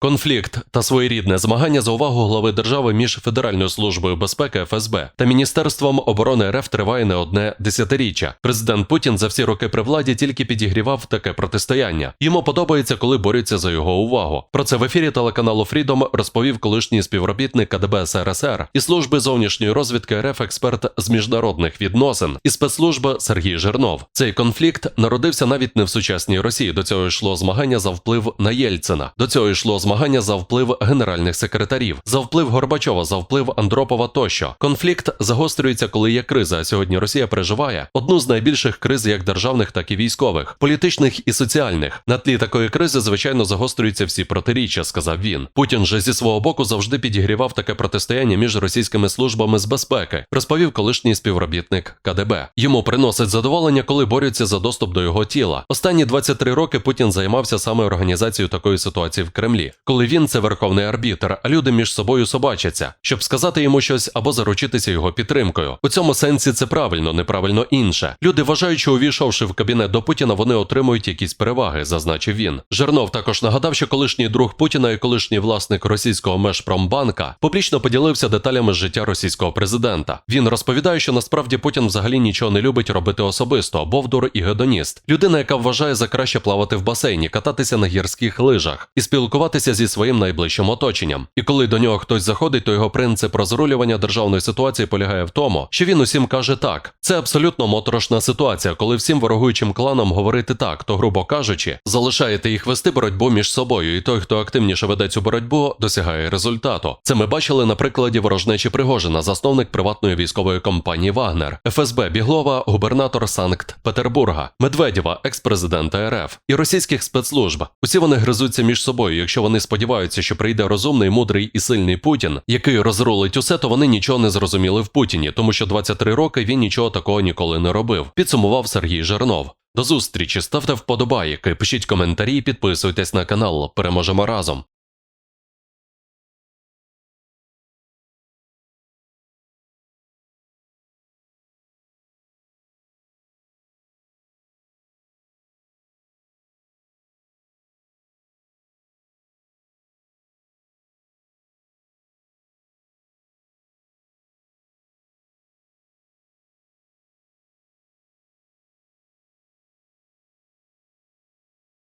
Конфлікт та своєрідне змагання за увагу глави держави між Федеральною службою безпеки ФСБ та Міністерством оборони РФ триває не одне десятиріччя. Президент Путін за всі роки при владі тільки підігрівав таке протистояння. Йому подобається, коли борються за його увагу. Про це в ефірі телеканалу Фрідом розповів колишній співробітник КДБ СРСР і служби зовнішньої розвідки РФ експерт з міжнародних відносин і спецслужби Сергій Жирнов. Цей конфлікт народився навіть не в сучасній Росії. До цього йшло змагання за вплив на Єльцина. До цього йшло змагання за вплив генеральних секретарів, за вплив Горбачова, за вплив Андропова тощо. Конфлікт загострюється, коли є криза. Сьогодні Росія переживає одну з найбільших криз, як державних, так і військових, політичних і соціальних. На тлі такої кризи, звичайно, загострюються всі протиріччя, сказав він. Путін же зі свого боку завжди підігрівав таке протистояння між російськими службами з безпеки, розповів колишній співробітник КДБ. Йому приносить задоволення, коли борються за доступ до його тіла. Останні 23 роки Путін займався саме організацією такої ситуації в Кремлі, коли він це верховний арбітр, а люди між собою собачаться, щоб сказати йому щось або заручитися його підтримкою. У цьому сенсі це правильно, неправильно інше. Люди вважають, що увійшовши в кабінет до Путіна, вони отримують якісь переваги, зазначив він. Жернов також нагадав, що колишній друг Путіна і колишній власник російського межпромбанка публічно поділився деталями життя російського президента. Він розповідає, що насправді Путін взагалі нічого не любить робити особисто, бовдур і гедоніст. Людина, яка вважає за краще плавати в басейні, кататися на гірських лижах і спілкуватися зі своїм найближчим оточенням. І коли до нього хтось заходить, то його принцип розрулювання державної ситуації полягає в тому, що він усім каже так. Це абсолютно моторошна ситуація, коли всім ворогуючим кланам говорити так, то, грубо кажучи, залишаєте їх вести боротьбу між собою, і той, хто активніше веде цю боротьбу, досягає результату. Це ми бачили на прикладі ворожнечі Пригожина, засновник приватної військової компанії Вагнер, ФСБ Біглова, губернатор Санкт-Петербурга, Медведєва, екс-президента РФ і російських спецслужб. Усі вони гризуться між собою. Якщо вони сподіваються, що прийде розумний, мудрий і сильний Путін, який розрулить усе, то вони нічого не зрозуміли в Путіні, тому що 23 роки він нічого такого ніколи не робив. Підсумував Сергій Жернов. До зустрічі, ставте вподобайки, пишіть коментарі, підписуйтесь на канал. Переможемо разом.